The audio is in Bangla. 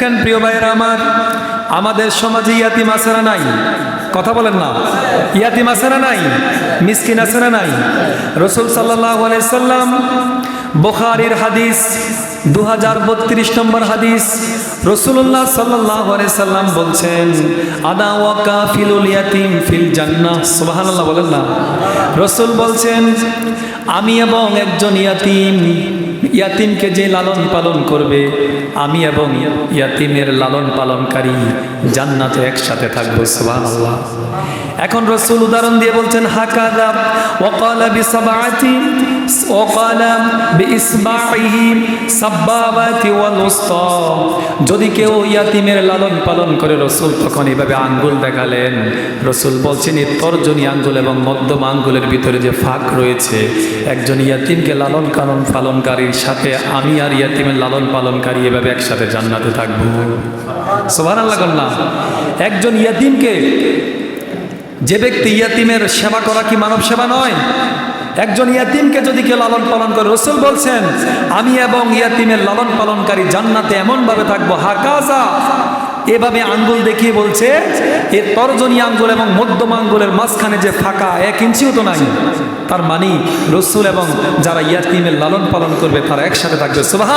দেখেন প্রিয় ভাইয়েরা আমার, আমাদের সমাজে ইয়াতিম আছে না নাই? কথা বলেন না। ইয়াতিম আছে না নাই? মিসকিন না নাই? রসুল সাল্লাহ সাল্লাম বোখারির হাদিস দু হাজার বত্রিশ নম্বর হাদিস রসুল্লাহ সাল্লাহ সাল্লাম বলছেন, আদা ওয়াকা ফিলুল ইয়াতিম ফিল জান্নাহ। সুবহানাল্লাহ বলেন না। রসুল বলছেন, আমি এবং একজন ইয়াতিম ইয়াতিমকে যে লালন পালন করবে, আমি এবং ইয়াতিমের লালন পালনকারী জান্নাতে একসাথে থাকব, সুবহানাল্লাহ। এখন রসুল উদাহরণ দিয়ে বলছেন, হাকাদা, ওয়াকালা বিসাবাতি ওয়াকালা বিইসবাইহি সাব্বাবাতি ওয়াল যদি কেউ ইয়াতিমের লালন পালন করে, রসুল তখন এভাবে আঙ্গুল দেখালেন। রসুল বলছেন তর্জনী আঙ্গুল এবং মধ্যম আঙ্গুলের ভিতরে যে ফাঁক রয়েছে, একজন ইয়াতিমকে লালন পালন পালনকারীর সাথে আমি আর ইয়াতিমের লালন পালনকারী এভাবে একসাথে জান্নাতে থাকব। সোভান আল্লাহ একজন ইয়াতিমকে যে ব্যক্তি ইয়াতিমের সেবা করা কি মানব সেবা নয়? একজন ইয়াতিমকে যদি কেউ লালন পালন করে, রসুল বলছেন, আমি এবং ইয়াতিমের লালন পালনকারী জান্নাতে এমনভাবে থাকব, হাকাজা। এভাবে আঙ্গুল দেখিয়ে বলছে এর তর্জনী আঙ্গুল এবং মধ্যম আঙ্গুলের মাঝখানে যে ফাঁকা এক ইঞ্চিও তো নাই। তার মানে রসুল এবং যারা ইয়াতিমের লালন পালন করবে, তারা একসাথে থাকবে। সুবাহ